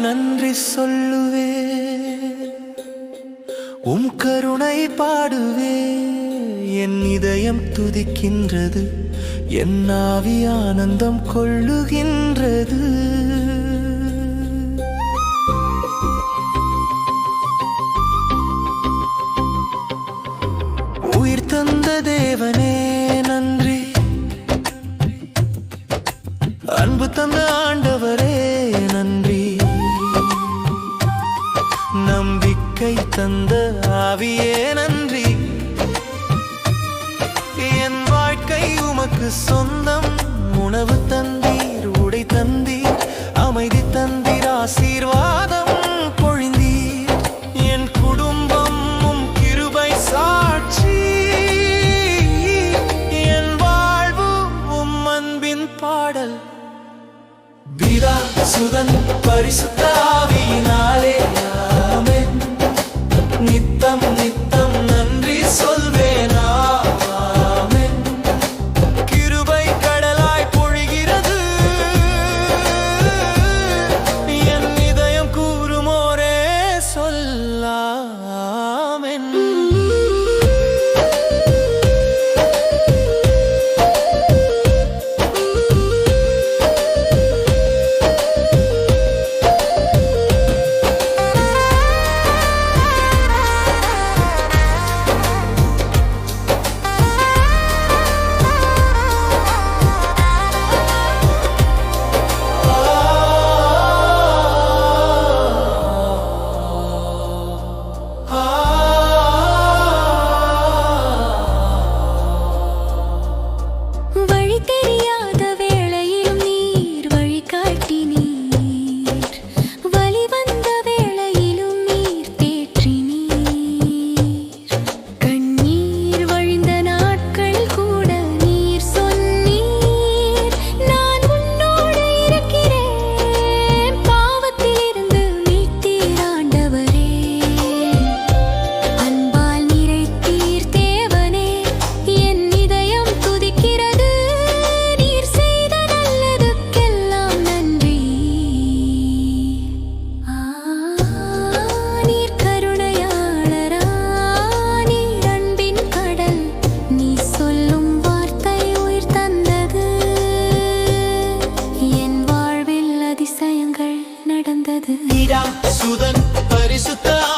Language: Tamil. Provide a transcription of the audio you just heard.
நன்றி சொல்லுவே உம் கருணை பாடுவே என் இதயம் துதிக்கின்றது என் ஆவி ஆனந்தம் கொள்ளுகின்றது. உயிர் தந்த தேவனே நன்றி. அன்பு தந்த ஆண்டவரே தந்த ஆவியே நன்றி. என் வாழ்க்கை உமக்கு சொந்தம். உணவு தந்தீர் உடை தந்தீர் அமைதி தந்தீர் ஆசீர்வாதம் பொழிந்தீர். என் குடும்பம் உம் கிருபை சாட்சி. என் வாழ்வு உம் அன்பின் பாடல். பிதா சுதன் பரிசுத்தாவினா isso tão